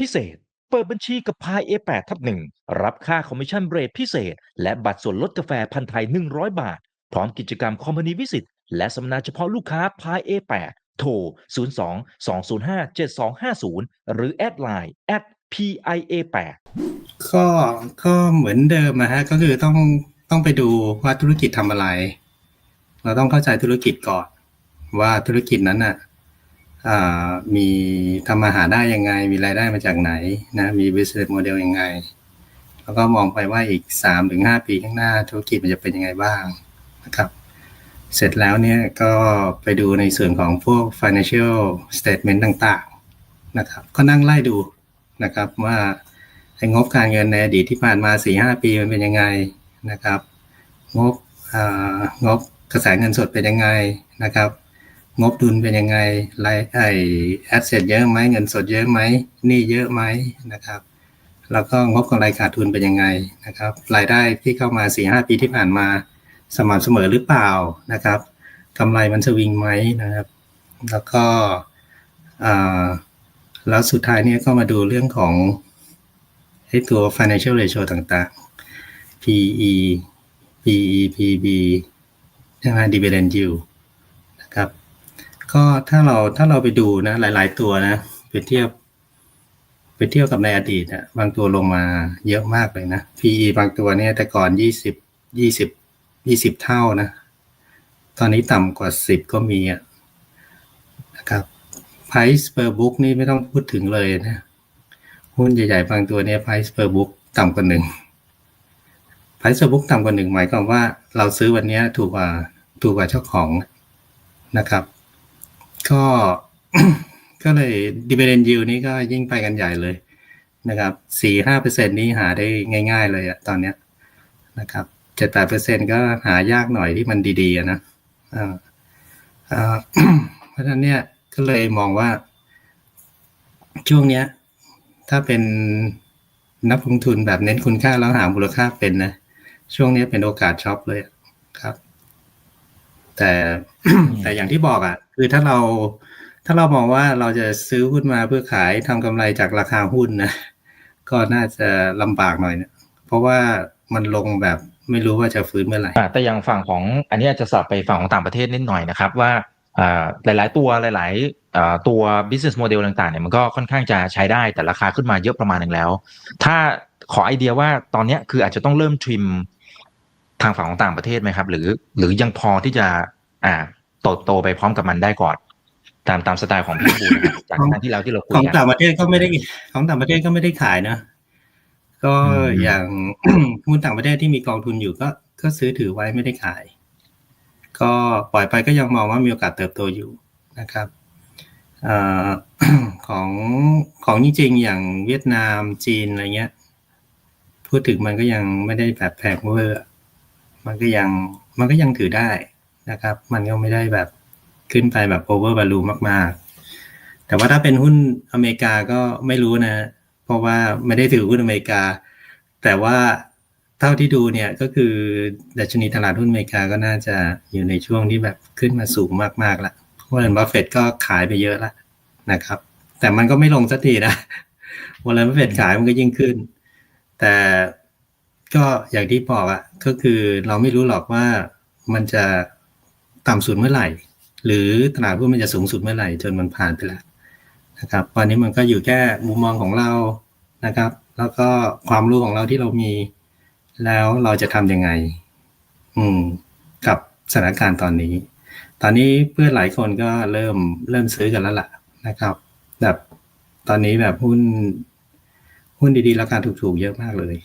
พิเศษ เปิดบัญชีกับพาย A8 ทับหนึ่งรับค่าคอมมิชชั่นเรทพิเศษ และบัตรส่วนลดกาแฟพันไทย 100 บาท พร้อมกิจกรรมคอมพานีวิสิตและสัมมนาเฉพาะลูกค้าพาย A8 โทร 02 205 7250 หรือแอดไลน์ @PIA8 ก็ก็เหมือนเดิมนะฮะ ก็คือต้องต้องไปดูว่าธุรกิจทำอะไร เราต้องเข้าใจธุรกิจก่อน ว่าธุรกิจนั้นน่ะอ่า มีทำมาหาได้ยังไง มีรายได้มาจากไหนนะ มี business model ยังไง แล้วก็มองไปว่าอีกสามถึงห้าปีข้างหน้าธุรกิจมันจะเป็นยังไงบ้างนะครับ เสร็จแล้วเนี่ยก็ไปดูในส่วนของพวก financial statement ต่างๆนะครับ ก็นั่งไล่ดูนะครับว่าไอ้งบการเงินในอดีตที่ผ่านมาสี่ห้าปีมันเป็นยังไงนะครับ งบอ่างบกระแสเงินสดเป็นยังไงนะครับ งบดุลเป็นยังไงรายไอแอสเซทเยอะไหมเงินสดเยอะไหมหนี้เยอะไหมนะครับ แล้วก็งบกำไรขาดทุนเป็นยังไงนะครับ รายได้ที่เข้ามาสี่ห้าปีที่ผ่านมาสม่ำเสมอหรือเปล่านะครับกำไรมันสวิงไหมนะครับ แล้วก็แล้วสุดท้ายเนี่ยก็มาดูเรื่องของไอ้ตัว financial ratio ต่างๆ PE PE PB ใช่ไหม dividend yield นะครับ ก็ถ้าเราถ้าเราไปดูนะ หลาย ๆ ตัวนะไปเทียบ ไปเทียบกับในอดีตนะบางตัวลงมาเยอะมากเลยนะ PE บางตัวเนี่ยแต่ก่อนยี่สิบยี่สิบยี่สิบเท่านะ ตอนนี้ต่ำกว่าสิบก็มีอะนะครับ price per book นี่ไม่ต้องพูดถึงเลยนะ หุ้นใหญ่ ๆ บางตัวเนี่ย price per book ต่ำกว่าหนึ่ง price per book ต่ำกว่าหนึ่งหมายความว่าเราซื้อวันนี้ถูกกว่าถูกกว่าเจ้าของนะครับ ก็ก็เลย dividend yield นี่ก็ยิ่งไปกันใหญ่เลยนะครับสี่ห้าเปอร์เซ็นนี้หาได้ง่าย ๆ เลยอะตอนเนี้ยนะครับเจ็ดแปดเปอร์เซ็นก็หายากหน่อยที่มันดีๆนะเพราะฉะนั้นเนี่ยก็เลยมองว่า ช่วงเนี้ย ถ้าเป็นนักลงทุนแบบเน้นคุณค่าแล้วหามูลค่าเป็นนะ ช่วงนี้เป็นโอกาสช็อปเลย แต่แต่อย่างที่บอกอะ คือถ้าเราถ้าเรามองว่าเราจะซื้อหุ้นมาเพื่อขายทำกำไรจากราคาหุ้นนะก็น่าจะลำบากหน่อยนะเพราะว่ามันลงแบบไม่รู้ว่าจะฟื้นเมื่อไหร่อ่าแต่อย่างฝั่งของอันนี้อาจจะสลับไปฝั่งของต่างประเทศนิดหน่อยนะครับว่าอ่าหลาย ๆ ตัวหลายๆอ่าตัว business model ต่างๆเนี่ยมันก็ค่อนข้างจะใช้ได้แต่ราคาขึ้นมาเยอะประมาณหนึ่งแล้ว ถ้าขอไอเดียว่าตอนเนี้ยคืออาจจะต้องเริ่มทริม ทางฝั่งของต่างประเทศไหมครับ หรือ หรือยังพอที่จะ อ่าโตโตไปพร้อมกับมันได้ก่อน ตามตามสไตล์ของพี่บูนะครับจากครั้งที่แล้วที่เราคุยของกันต่างประเทศก็ไม่ได้ของต่างประเทศก็ไม่ได้ขายนะ ก็อืมอย่างหุ้นต่างประเทศที่มีกองทุนอยู่ก็ก็ซื้อถือไว้ไม่ได้ขาย ก็ปล่อยไปก็ยังมองว่ามีโอกาสเติบโตอยู่นะครับเอ่อของของจริงๆอย่างเวียดนามจีนอะไรเงี้ย พูดถึงมันก็ยังไม่ได้แบบแพงเวอร์ มันก็ยังมันก็ยังถือได้นะครับ มันก็ไม่ได้แบบขึ้นไปแบบ over value มาก ๆ แต่ว่าถ้าเป็นหุ้นอเมริกาก็ไม่รู้นะ เพราะว่าไม่ได้ถือหุ้นอเมริกา แต่ว่าเท่าที่ดูเนี่ยก็คือดัชนีตลาดหุ้นอเมริกาก็น่าจะอยู่ในช่วงที่แบบขึ้นมาสูงมากๆแล้ววอร์เรนบัฟเฟตก็ขายไปเยอะแล้วนะครับ แต่มันก็ไม่ลงสักทีนะวอร์เรนบัฟเฟตขายมันก็ยิ่งขึ้น แต่ ก็อย่างที่บอกอะก็คือเราไม่รู้หรอกว่ามันจะต่ำสุดเมื่อไหร่ หรือตลาดหุ้นมันจะสูงสุดเมื่อไหร่ จนมันผ่านไปแล้วนะครับตอนนี้มันก็อยู่แค่มุมมองของเรานะครับ แล้วก็ความรู้ของเราที่เรามี แล้วเราจะทำยังไง อืม กับสถานการณ์ตอนนี้ ตอนนี้เพื่อนหลายคนก็เริ่มเริ่มซื้อกันแล้วล่ะนะครับ แบบตอนนี้แบบหุ้นหุ้นดีๆ ราคาถูกๆ เยอะมากเลย